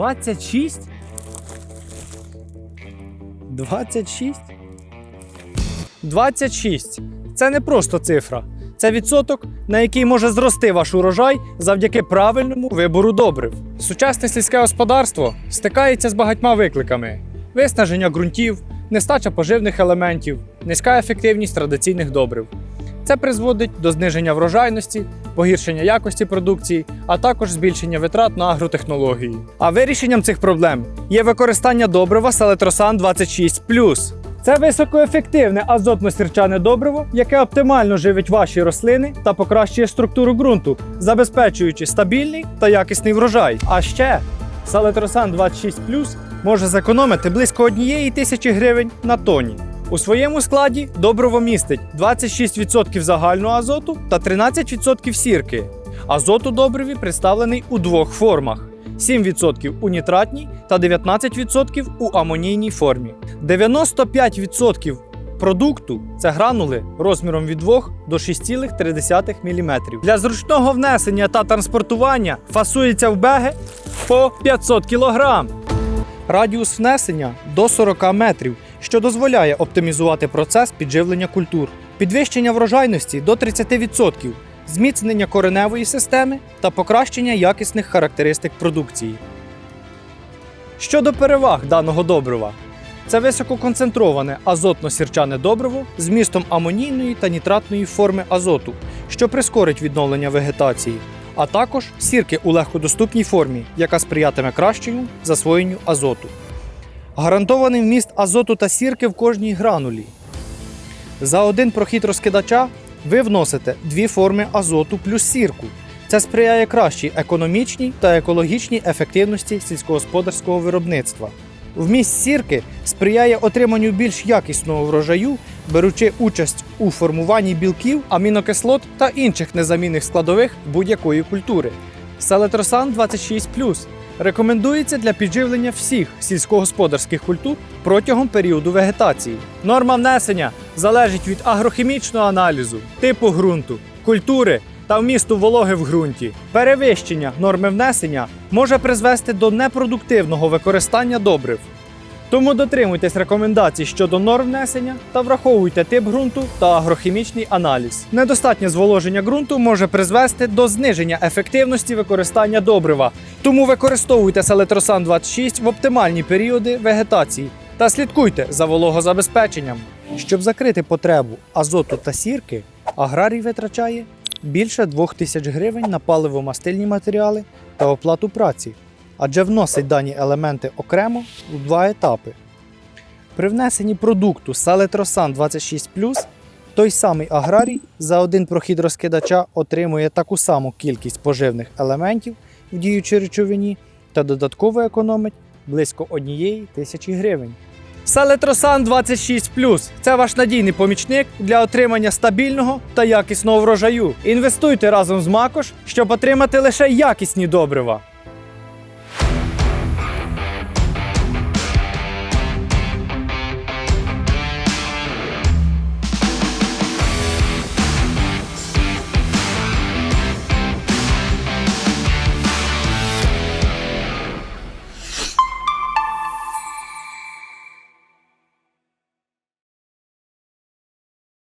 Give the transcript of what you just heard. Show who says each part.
Speaker 1: 26? 26? 26. Це не просто цифра. Це відсоток, на який може зрости ваш урожай завдяки правильному вибору добрив. Сучасне сільське господарство стикається з багатьма викликами: виснаження ґрунтів, нестача поживних елементів, низька ефективність традиційних добрив. Це призводить до зниження врожайності, погіршення якості продукції, а також збільшення витрат на агротехнології. А вирішенням цих проблем є використання добрива Селетросан 26 це високоефективне азотно-сірчане добриво, яке оптимально живить ваші рослини та покращує структуру ґрунту, забезпечуючи стабільний та якісний врожай. А ще Салетросан 26 може зекономити близько однієї тисячі гривень на тоні. У своєму складі добриво містить 26% загального азоту та 13% сірки. Азот у добриві представлений у двох формах: 7% у нітратній та 19% у амонійній формі. 95% продукту це гранули розміром від 2 до 6,3 мм. Для зручного внесення та транспортування фасується в беги по 500 кг. Радіус внесення до 40 метрів, що дозволяє оптимізувати процес підживлення культур, підвищення врожайності до 30%, зміцнення кореневої системи та покращення якісних характеристик продукції. Щодо переваг даного добрива, це висококонцентроване азотно-сірчане добриво з містом амонійної та нітратної форми азоту, що прискорить відновлення вегетації, а також сірки у легкодоступній формі, яка сприятиме кращому засвоєнню азоту. Гарантований вміст азоту та сірки в кожній гранулі. За один прохід розкидача ви вносите дві форми азоту плюс сірку. Це сприяє кращій економічній та екологічній ефективності сільськогосподарського виробництва. Вміст сірки сприяє отриманню більш якісного врожаю, беручи участь у формуванні білків, амінокислот та інших незамінних складових будь-якої культури. Селетросан 26 рекомендується для підживлення всіх сільськогосподарських культур протягом періоду вегетації. Норма внесення залежить від агрохімічного аналізу, типу ґрунту, культури та вмісту вологи в ґрунті. Перевищення норми внесення може призвести до непродуктивного використання добрив. Тому дотримуйтесь рекомендацій щодо норм внесення та враховуйте тип ґрунту та агрохімічний аналіз. Недостатнє зволоження ґрунту може призвести до зниження ефективності використання добрива. Тому використовуйте Селетросан 26 в оптимальні періоди вегетації та слідкуйте за вологозабезпеченням. Щоб закрити потребу азоту та сірки, аграрій витрачає більше 2000 гривень на паливо-мастильні матеріали та оплату праці адже вносить дані елементи окремо у два етапи. При внесенні продукту Салетросан 26 той самий аграрій за один прохід розкидача отримує таку саму кількість поживних елементів в діючій речовині та додатково економить близько однієї тисячі гривень. Салетросан 26 це ваш надійний помічник для отримання стабільного та якісного врожаю. Інвестуйте разом з Макош, щоб отримати лише якісні добрива.